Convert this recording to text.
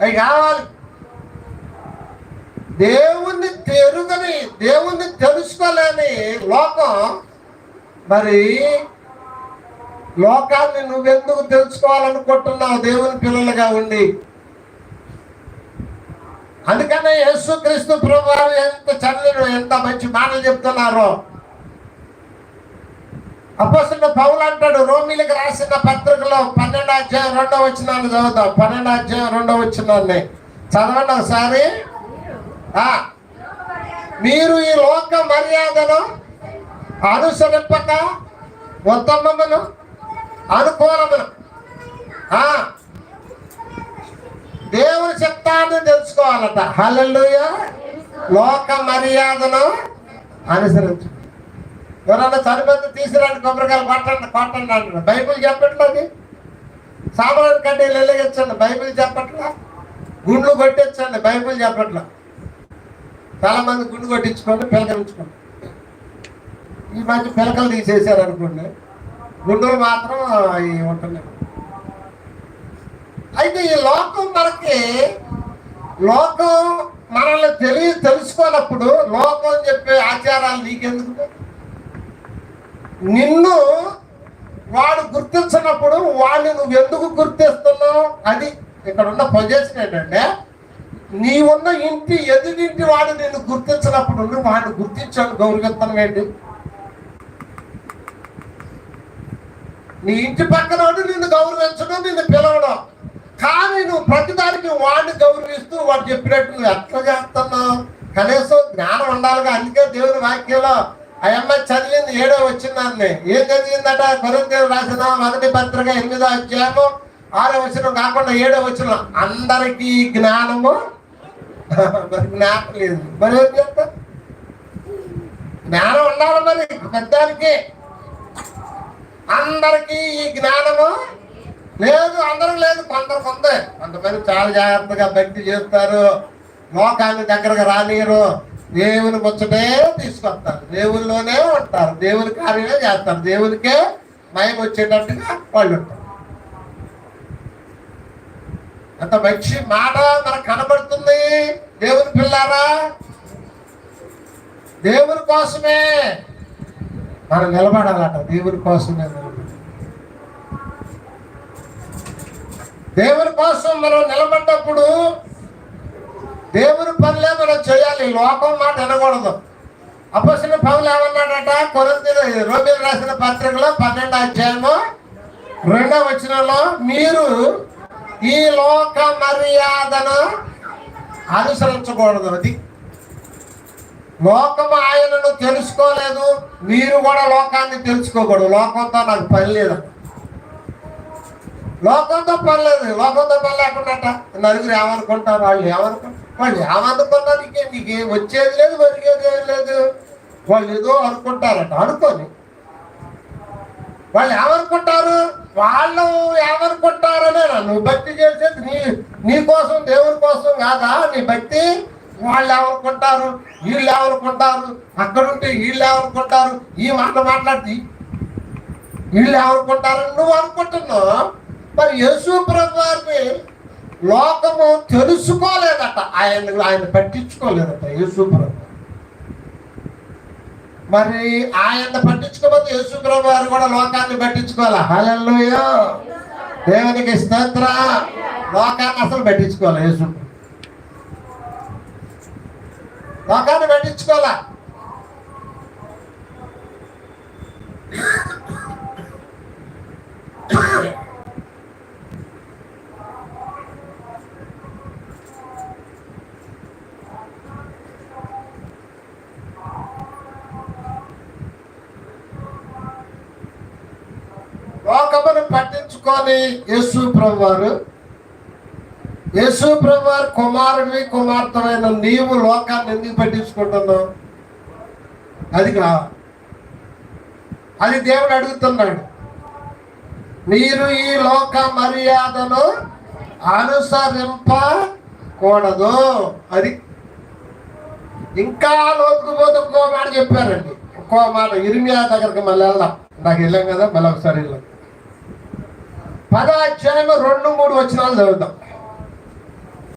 అవి కావాలి. దేవుణ్ణి తెరుగని దేవుణ్ణి తెలుసుకోలేని లోకం మరి లోకాన్ని నువ్వెందుకు తెలుసుకోవాలనుకుంటున్నావు? దేవుని పిల్లలుగా ఉండి. అందుకనే యేసుక్రీస్తు ప్రభు ఎంత చల్లని ఎంత మంచి మాటలు చెప్తున్నారో అపోసిన పౌలు అంటాడు రోమిలకు రాసిన పత్రికలో పన్నెండు అధ్యాయం రెండో వచ్చినాన్ని చదువుతాం. పన్నెండు అధ్యాయం రెండో వచ్చినాన్ని చదవండి ఒకసారి. మీరు ఈ లోక మర్యాదను అనుసరింపక ఉత్తమమును అనుకూలమును. దేవుడు దేవుని చిత్తాన్ని తెలుసుకోవాలట. హల్లెలూయ. లోక మర్యాదను అనుసరించు. ఎవరన్నా చనిపోతే తీసుకురాని కొబ్బరికాయలు కొట్టండి కొట్టండి అంటారు బైబిల్ చెప్పట్లేదు సామాన్య కంటే వెలిగించండి బైబిల్ చెప్పట్లా? గుండ్లు కొట్టించండి బైబిల్ చెప్పట్లా? చాలా మంది గుండు కొట్టించుకోండి పిలకరించుకోండి. ఈ మధ్య పిలకలు తీసేసారు అనుకోండి. గుండెలు మాత్రం అవి ఉంటున్నాయి. అయితే ఈ లోకం మనకి లోకం మనల్ని తెలియ తెలుసుకోనప్పుడు లోకం అని చెప్పే ఆచారాలు నీకెందుకు? నిన్ను వాడు గుర్తించినప్పుడు వాడిని నువ్వు ఎందుకు గుర్తిస్తున్నావు? అది ఇక్కడ ఉన్న పొజిషన్ ఏంటంటే నీ ఉన్న ఇంటి ఎదురింటి వాడు నిన్ను గుర్తించినప్పుడు నువ్వు వాడిని గుర్తించాను గౌరవిస్తాను ఏంటి? నీ ఇంటి పక్కన వాడు నిన్ను గౌరవించడం నిన్ను పిలవడం. కానీ నువ్వు ప్రతిదానికి వాడిని గౌరవిస్తూ వాడు చెప్పినట్టు నువ్వు ఎట్లా చేస్తున్నావు? కనీసం జ్ఞానం ఉండాలిగా. అందుకే దేవుని వాక్యంలో ఆ అమ్మాయి చదివింది ఏడో వచ్చిందాన్ని. ఏం చదివిందట? కొరింథీయులకు రాసిన మొదటి పత్రిక ఎనిమిదో అధ్యాయము ఆరో వచ్చిన కాకుండా ఏడో వచ్చిన అందరికీ జ్ఞానము. మరి జ్ఞానం లేదు. మరి ఏం చేస్తా? జ్ఞానం ఉండాలి మరి పెద్దానికి అందరికీ ఈ జ్ఞానము లేదు అందరూ లేదు. కొందరికి ఉంది కొంతమంది చాలా జాగ్రత్తగా భక్తి చేస్తారు. లోకాన్ని దగ్గరకు రానియరు. దేవుని ముచ్చటే తీసుకొస్తారు. దేవుల్లోనే ఉంటారు. దేవుని కార్యమే చేస్తారు. దేవునికే మయం వచ్చేటట్టుగా వాళ్ళు ఉంటారు. అంత మంచి మాట మనకు కనబడుతుంది దేవుని పిల్లారా? దేవుని కోసమే మనం నిలబడాలట. దేవుని కోసమే దేవుని కోసం మనం నిలబడ్డప్పుడు దేవుని పనులే మనం చేయాలి? లోకం మాట వినకూడదు అపసిన పనులు ఏమన్నాడట? కొరంది రోమిలు రాసిన పత్రికలో పన్నెండు అధ్యాయము రెండవ వచనంలో మీరు ఈ లోక మర్యాదను అనుసరించకూడదు అది లోకము ఆయనను తెలుసుకోలేదు. మీరు కూడా లోకాన్ని తెలుసుకోకూడదు. లోకంతో నాకు పని లేదు. లోకంతో పని లేదు. లోకంతో పని లేకుండా నలుగురు ఏమనుకుంటారు? వాళ్ళు ఏమనుకుంటారు? వాళ్ళు ఏమనుకున్నానికి? నీకే నీకు వచ్చేది లేదు మరిగేది ఏం లేదు. వాళ్ళు ఏదో అనుకుంటారట. అనుకోని. వాళ్ళు ఏమనుకుంటారు? వాళ్ళు ఏమనుకుంటారనే నువ్వు భక్తి చేసేది నీ నీ కోసం దేవుని కోసం కాదా? నీ భక్తి? వాళ్ళు ఏమనుకుంటారు? వీళ్ళు ఏమనుకుంటారు? అక్కడుంటే వీళ్ళు ఏమనుకుంటారు? ఈ మాట మాట్లాడి వీళ్ళు ఏమనుకుంటారని నువ్వు అనుకుంటున్నావు? మరి యేసు ప్రభు వారిని లోకము తెలుసుకోలేదట ఆయన ఆయన పట్టించుకోలేదట యేసుప్రభు మరి ఆయన పట్టించుకోకపోతే యేసుప్రభు వారు కూడా లోకాన్ని పట్టించుకోవాలా? హల్లెలూయా! దేవునికి స్తోత్ర. లోకాన్ని అసలు పట్టించుకోవాలి యేసు లోకాన్ని పట్టించుకోవాలా? లోకమును పట్టించుకొని యేసు ప్రభువారు యేసు ప్రభువారు కుమారుడివి కుమార్తెమైన నీవు లోకాన్ని ఎందుకు పట్టించుకుంటున్నావు? అది కా? అది దేవుడు అడుగుతున్నాడు. మీరు ఈ లోక మర్యాదను అనుసరింపకూడదు. అది ఇంకా లోతుకుపోతే ఇంకో మాట చెప్పారండి. ఇంకో మాట ఇరిమియా దగ్గరికి మళ్ళీ వెళ్దాం. నాకు వెళ్ళాం కదా మళ్ళీ ఒకసారి వెళ్ళాం. పద అధ్యాయం రెండు మూడు వచ్చినాలు చదువుతాం